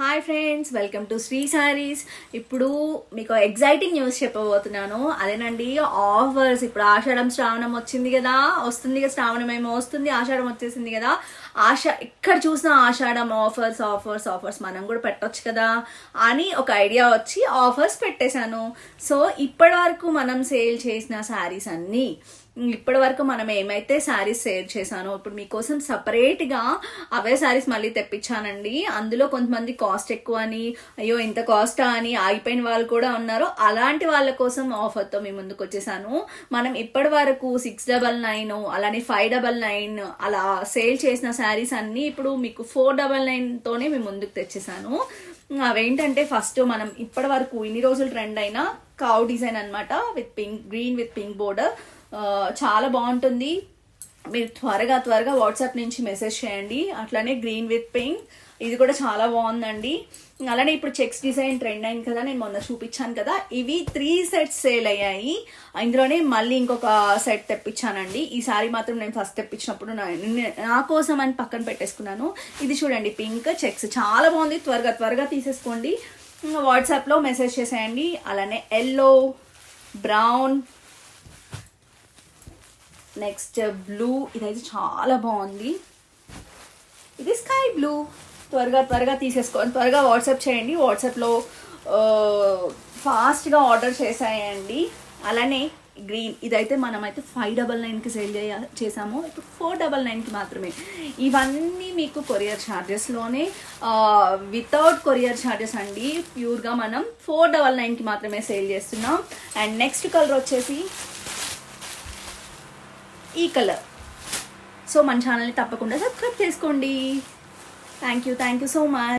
Hi friends welcome to Shri sarees. ఇప్పుడు మీకు exciting news చెప్పబోతున్నాను. అదేనండి ఆఫర్స్ ఇప్పుడు ఆషాఢం శ్రావణం వచ్చింది కదా వస్తుంది కదా శ్రావణం ఏమో వస్తుంది ఆషాఢం వచ్చేసింది కదా. ఆషా ఎక్కడ చూసినా ఆషాఢం ఆఫర్స్ ఆఫర్స్ ఆఫర్స్ మనం కూడా పెట్టొచ్చు కదా అని ఒక ఐడియా వచ్చి ఆఫర్స్ పెట్టేశాను. సో ఇప్పటి వరకు మనం సేల్ చేసిన శారీస్ అన్నీ ఇప్పటి వరకు మనం ఏమైతే శారీస్ సేల్ చేశానో ఇప్పుడు మీకోసం సపరేట్గా అవే శారీస్ మళ్ళీ తెప్పించానండి. అందులో కొంతమంది కాస్ట్ ఎక్కువ అని అయ్యో ఇంత కాస్టా అని ఆగిపోయిన వాళ్ళు కూడా ఉన్నారు. అలాంటి వాళ్ళ కోసం ఆఫర్తో మీ ముందుకు వచ్చేసాను. మనం ఇప్పటి వరకు సిక్స్ డబల్ నైన్ అలానే ఫైవ్ డబల్ నైన్ అలా సేల్ చేసిన శారీస్ అన్నీ ఇప్పుడు మీకు ఫోర్ డబల్ నైన్తోనే మీ ముందుకు తెచ్చేసాను. అవేంటంటే ఫస్ట్ మనం ఇప్పటి వరకు ఇన్ని రోజులు ట్రెండ్ అయిన కావ్ డిజైన్ అన్నమాట with pink green with pink border. చాలా బాగుంటుంది. మీరు త్వరగా త్వరగా వాట్సాప్ నుంచి మెసేజ్ చేయండి. అట్లానే గ్రీన్ విత్ పింక్. ఇది కూడా చాలా బాగుందండి. అలానే ఇప్పుడు చెక్స్ డిజైన్ ట్రెండ్ అయింది కదా నేను మొన్న చూపించాను కదా. ఇవి త్రీ సెట్స్ సేల్ అయ్యాయి. ఇందులోనే మళ్ళీ ఇంకొక సెట్ తెప్పించానండి. ఈ సారీ మాత్రం నేను ఫస్ట్ తెప్పించినప్పుడు నా నిన్న- నా కోసం అని పక్కన పెట్టేసుకున్నాను. ఇది చూడండి పింక్ చెక్స్. చాలా బాగుంది. త్వరగా త్వరగా తీసేసుకోండి. వాట్సాప్లో మెసేజ్ చేసేయండి. అలానే ఎల్లో బ్రౌన్ నెక్స్ట్ బ్లూ ఇదైతే చాలా బాగుంది. ఇది స్కై బ్లూ. త్వరగా త్వరగా తీసేసుకోండి త్వరగా వాట్సాప్ చేయండి. వాట్సాప్లో ఫాస్ట్గా ఆర్డర్ చేసాయండి. అలానే గ్రీన్ ఇదైతే మనమైతే ఫైవ్ డబల్ నైన్కి సేల్ చేయ చేసాము. ఇప్పుడు ఫోర్ డబల్ నైన్కి మాత్రమే. ఇవన్నీ మీకు కొరియర్ ఛార్జెస్లోనే వితౌట్ కొరియర్ ఛార్జెస్ అండి. ప్యూర్గా మనం ఫోర్ డబల్ నైన్కి మాత్రమే సేల్ చేస్తున్నాం. అండ్ నెక్స్ట్ కలర్ వచ్చేసి ఈ కలర్. సో మన ఛానల్ని తప్పకుండా సబ్స్క్రైబ్ చేసుకోండి. Thank you thank you so much